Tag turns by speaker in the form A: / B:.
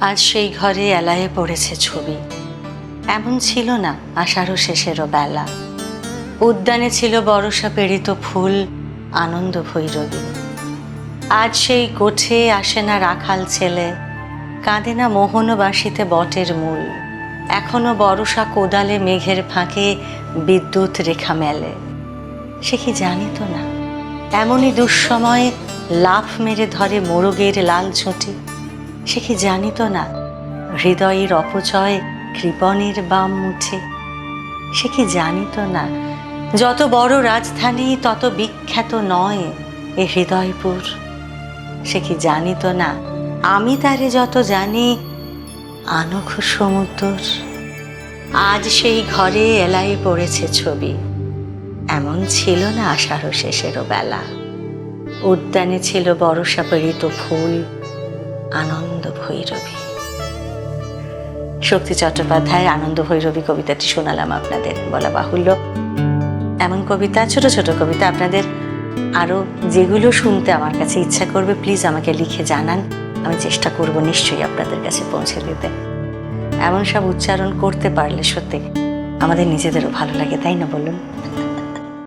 A: আজ সেই ঘরে এলায়ে পড়েছে ছবি। এমন ছিল না আষাঢ় শেষেরও বেলা। উদ্যানে ছিল বরষা পেরিত ফুল, আনন্দ ভৈরবী। আজ সেই কোঠে আসে না রাখাল ছেলে, কাঁদে না মোহন বাঁশিতে বটের মূল। এখনও বরষা কোদালে মেঘের ফাঁকে বিদ্যুৎ রেখা মেলে। সে কি জানিত না? এমনই দুঃসময়ে লাফ মেরে ধরে মোরগের লাল ঝুঁটি সে কি জানিত না? হৃদয়ের অপচয় কৃপণের বাম মুঠে। সে কি জানিত না? যত বড় রাজধানী, তত বিখ্যাত নয় এ হৃদয়পুর। সে কি জানিত না? আমি তারে যত জানি, আনখ সমুদ্র। আজ সেই ঘরে এলাই পড়েছে ছবি। এমন ছিল না আষাঢ় শেষেরও বেলা। উদ্যানে ছিল বরষা পেরিত ফুল। আনন্দ ভৈরবী। শক্তি চট্টোপাধ্যায়ের আনন্দ ভৈরবী কবিতাটি শোনালাম আপনাদের। বলা বাহুল্য। এমন কবিতা, ছোট ছোট কবিতা আপনাদের আরও যেগুলো শুনতে আমার কাছে ইচ্ছা করবে, প্লিজ আমাকে লিখে জানান। আমি চেষ্টা করব নিশ্চয়ই আপনাদের কাছে পৌঁছে দিতে। এমন সব উচ্চারণ করতে পারলে সত্যি আমাদের নিজেদেরও ভালো লাগে, তাই না বলুন?